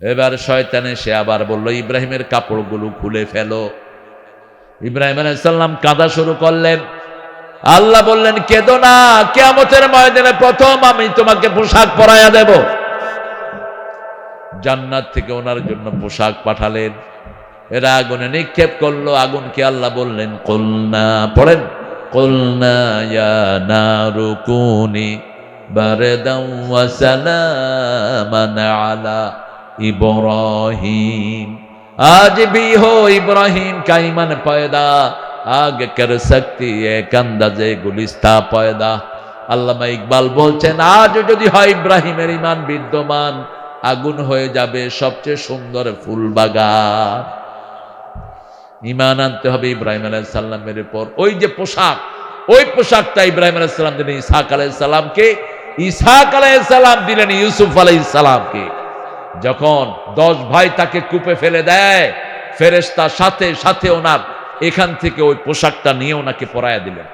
এবার শয়তানে সে আবার বলল, ইব্রাহিমের কাপড়গুলো খুলে ফেলো। ইব্রাহিম আলাইসাল্লাম কাঁদা শুরু করলেন। আল্লাহ বললেন, কেদো না কেমতের ময়দানে প্রথম আমি তোমাকে পোশাক পরাইয়া দেব। জান্নাত থেকে ওনার জন্য পোশাক পাঠালেন। এরা আগুনে নিক্ষেপ করল। আগুনকে আল্লাহ বললেন, কলনা, পড়েন। কলনা নারু কুনি বারদাও ওয়া সালামান আলা ইব্রাহিম। আজ বি হো ইব্রাহিম কাইমান পয়দা আগ কর শক্তি এক আন্দাজে গুলিস্তা পয়দা। আল্লামা ইকবাল বলছেন, আজ যদি হয় ইব্রাহিমের ইমান বিদ্যমান, আগুন হয়ে যাবে সবচেয়ে সুন্দর ফুল বাগান। ইমান আনতে হবে ইব্রাহিম আলাইসাল্লামের পর ওই যে পোশাক, ওই পোশাকটা ইব্রাহিম আলাইসাল্লাম দিলেন ইসাক আলাইসাল্লামকে ইসাক আলাইসাল্লাম দিলেন ইউসুফ আলাইসাল্লামকে যখন দশ ভাই তাকে কূপে ফেলে দেয় ফেরেস্তা সাথে সাথে ওনার এখান থেকে ওই পোশাকটা নিয়ে ওনাকে পরাইয়া দিলেন।